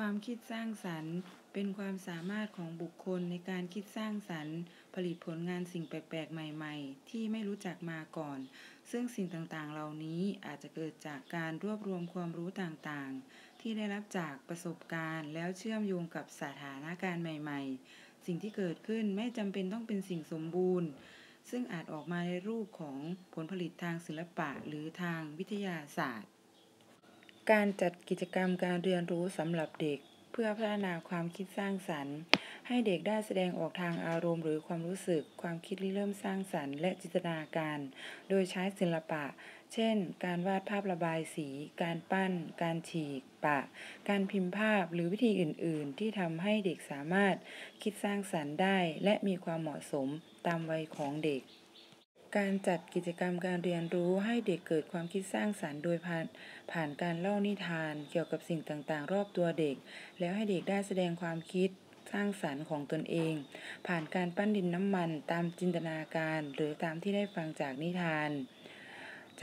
ความคิดสร้างสรรค์ เป็นความสามารถของบุคคลในการคิดสร้างสรรค์ ผลิตผลงานสิ่งแปลกๆ ใหม่ ๆ ที่ไม่รู้จักมาก่อน ซึ่งสิ่งต่างๆ เหล่านี้อาจจะเกิดจากการรวบรวมความรู้ต่างๆ ที่ได้รับจากประสบการณ์ แล้วเชื่อมโยงกับสถานการณ์ใหม่ ๆ สิ่งที่เกิดขึ้นไม่จำเป็นต้องเป็นสิ่งสมบูรณ์ ซึ่งอาจออกมาในรูปของผลผลิตทางศิลปะหรือทางวิทยาศาสตร์ การจัดกิจกรรมการเรียนรู้สำหรับเด็ก เพื่อพัฒนาความคิดสร้างสรรค์ ให้เด็กได้แสดงออกทางอารมณ์หรือความรู้สึก ความคิดริเริ่มสร้างสรรค์ และจินตนาการ โดยใช้ศิลปะ เช่น การวาดภาพระบายสี การปั้น การฉีก ปะ การพิมพ์ภาพหรือวิธีอื่น ๆ ที่ทำให้เด็กสามารถคิดสร้างสรรค์ได้ และมีความเหมาะสมตามวัยของเด็ก การจัดกิจกรรมการเรียนรู้ให้เด็กเกิดความคิดสร้างสรรค์โดยผ่านผ่านการเล่านิทาน เกี่ยวกับสิ่งต่างๆ รอบตัวเด็ก แล้วให้เด็กได้แสดงความคิดสร้างสรรค์ของตนเอง ผ่านการปั้นดินน้ำมันตามจินตนาการ หรือตามที่ได้ฟังจากนิทาน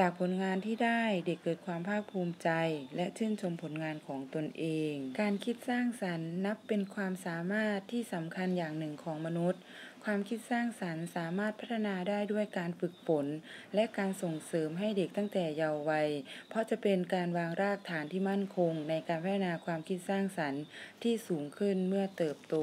จากผลงานที่ได้เด็กเกิดความภาคภูมิใจ และชื่นชมผลงานของตนเอง การคิดสร้างสรรค์นับเป็นความสามารถที่สำคัญอย่างหนึ่งของมนุษย์ ความคิดสร้างสรรค์สามารถพัฒนาได้ด้วยการฝึกฝนและการส่งเสริมให้เด็กตั้งแต่เยาว์วัย เพราะจะเป็นการวางรากฐานที่มั่นคง ในการพัฒนาความคิดสร้างสรรค์ที่สูงขึ้นเมื่อเติบโต